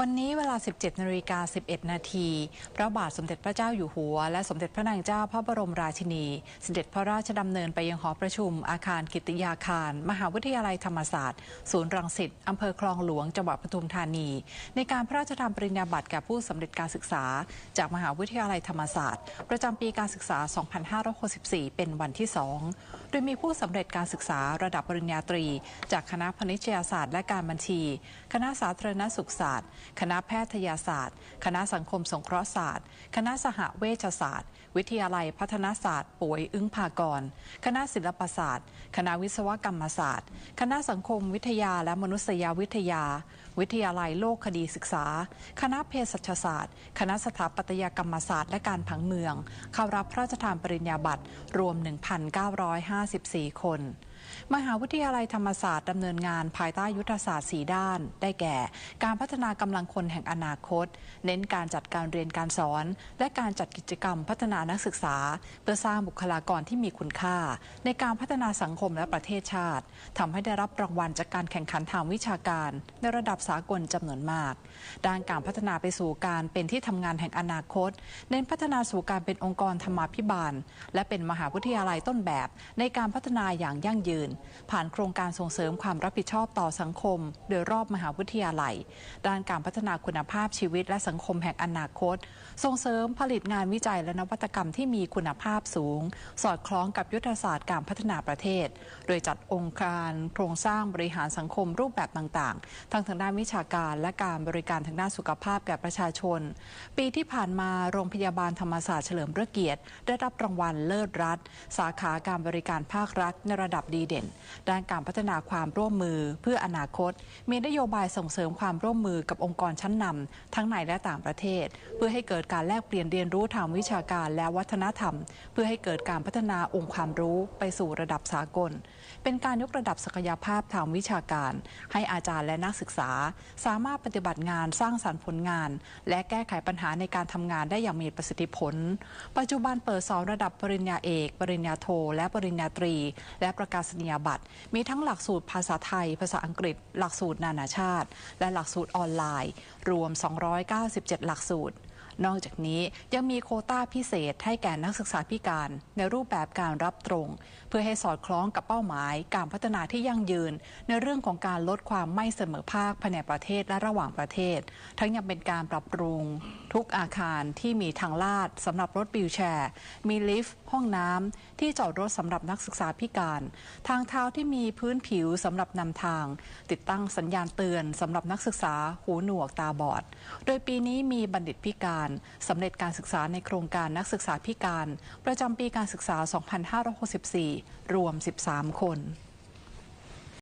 วันนี้เวลา 17นาฬิกา11 นาทีพระบาทสมเด็จพระเจ้าอยู่หัว และสมเด็จพระนางเจ้าพระบรมราชินี เสด็จพระราชดำเนินไปยังหอประชุม อาคารกิตยาคาร มหาวิทยาลัยธรรมศาสตร์ ศูนย์รังสิตอำเภอคลองหลวง จังหวัดปทุมธานี ในการพระราชทานปริญญาบัตรแก่ผู้สำเร็จการศึกษา จากมหาวิทยาลัยธรรมศาสตร์ ประจำปีการศึกษา 2564 เป็นวันที่ 2 โดยมีผู้สำเร็จการศึกษาระดับปริญญาตรี จากคณะพณิชยศาสตร์และการบัญชี คณะสาธารณสุขศาสตร์คณะแพทยศาสตร์ คณะสังคมสงเคราะห์ศาสตร์ คณะสหเวชศาสตร์ วิทยาลัยพัฒนาศาสตร์ป่วยอึ้งภากร คณะศิลปศาสตร์ คณะวิศวกรรมศาสตร์ คณะสังคมวิทยาและมนุษยวิทยา วิทยาลัยโลกคดีศึกษา คณะเภสัชศาสตร์ คณะสถาปัตยกรรมศาสตร์และการผังเมือง เข้ารับพระราชทานปริญญาบัตรรวม 1,954 คน มหาวิทยาลัยธรรมศาสตร์ดำเนินงานภายใต้ยุทธศาสตร์ 4 ด้าน ได้แก่ การพัฒนากำลังคนแห่งอนาคต เน้นการจัดการเรียนการสอน และการจัดกิจกรรมพัฒนานักศึกษา เพื่อสร้างบุคลากรที่มีคุณค่า ในการพัฒนาสังคมและประเทศชาติทำให้ได้รับรางวัลจากการแข่งขันทางวิชาการ ในระดับสากลจำนวนมาก ด้านการพัฒนาไปสู่การเป็นที่ทำงานแห่งอนาคต เน้นพัฒนาสู่การเป็นองค์กรธรรมาภิบาล และเป็นมหาวิทยาลัยต้นแบบ ในการพัฒนาอย่างยั่งยืนผ่านโครงการส่งเสริมความรับผิดชอบต่อสังคม โดยรอบมหาวิทยาลัย ด้านการพัฒนาคุณภาพชีวิตและสังคมแห่งอนาคต ส่งเสริมผลิตงานวิจัยและนวัตกรรมที่มีคุณภาพสูง สอดคล้องกับยุทธศาสตร์การพัฒนาประเทศ โดยจัดองค์การโครงสร้างบริหารสังคมรูปแบบต่างๆ ทั้งทางด้านวิชาการและการบริการทางด้านสุขภาพแก่ประชาชน ปีที่ผ่านมาโรงพยาบาลธรรมศาสตร์เฉลิมพระเกียรติ ได้รับรางวัลเลิศรัฐ สาขาการบริการภาครัฐในระดับดีเด่น ด้านการพัฒนาความร่วมมือเพื่ออนาคต มีนโยบายส่งเสริมความร่วมมือกับองค์กรชั้นนำทั้งในและต่างประเทศ เพื่อให้เกิดการแลกเปลี่ยนเรียนรู้ทางวิชาการและวัฒนธรรม เพื่อให้เกิดการพัฒนาองค์ความรู้ไปสู่ระดับสากล เป็นการยกระดับศักยภาพทางวิชาการ ให้อาจารย์และนักศึกษา สามารถปฏิบัติงานสร้างสรรค์ผลงาน และแก้ไขปัญหาในการทำงานได้อย่างมีประสิทธิผล ปัจจุบันเปิดสอนระดับปริญญาเอก ปริญญาโท และปริญญาตรี และประกาศนียบัตร มีทั้งหลักสูตรภาษาไทย ภาษาอังกฤษ หลักสูตรนานาชาติ และหลักสูตรออนไลน์ รวม 297 หลักสูตร นอกจากนี้ยังมีโคต้าพิเศษให้แก่นักศึกษาพิการ ในรูปแบบการรับตรง เพื่อให้สอดคล้องกับเป้าหมาย การพัฒนาที่ยั่งยืน ในเรื่องของการลดความไม่เสมอภาคภายในประเทศและระหว่างประเทศ ทั้งยังเป็นการปรับปรุง ทุกอาคารที่มีทางลาดสำหรับรถวิวแชร์ มีลิฟต์ห้องน้ำที่จอดรถสำหรับนักศึกษาพิการ ทางเท้าที่มีพื้นผิวสำหรับนำทาง ติดตั้งสัญญาณเตือนสำหรับนักศึกษาหูหนวกตาบอด โดยปีนี้มีบัณฑิตพิการการสำเร็จการศึกษาในโครงการนักศึกษาพิการ ประจำปีการศึกษา 2564 รวม 13 คน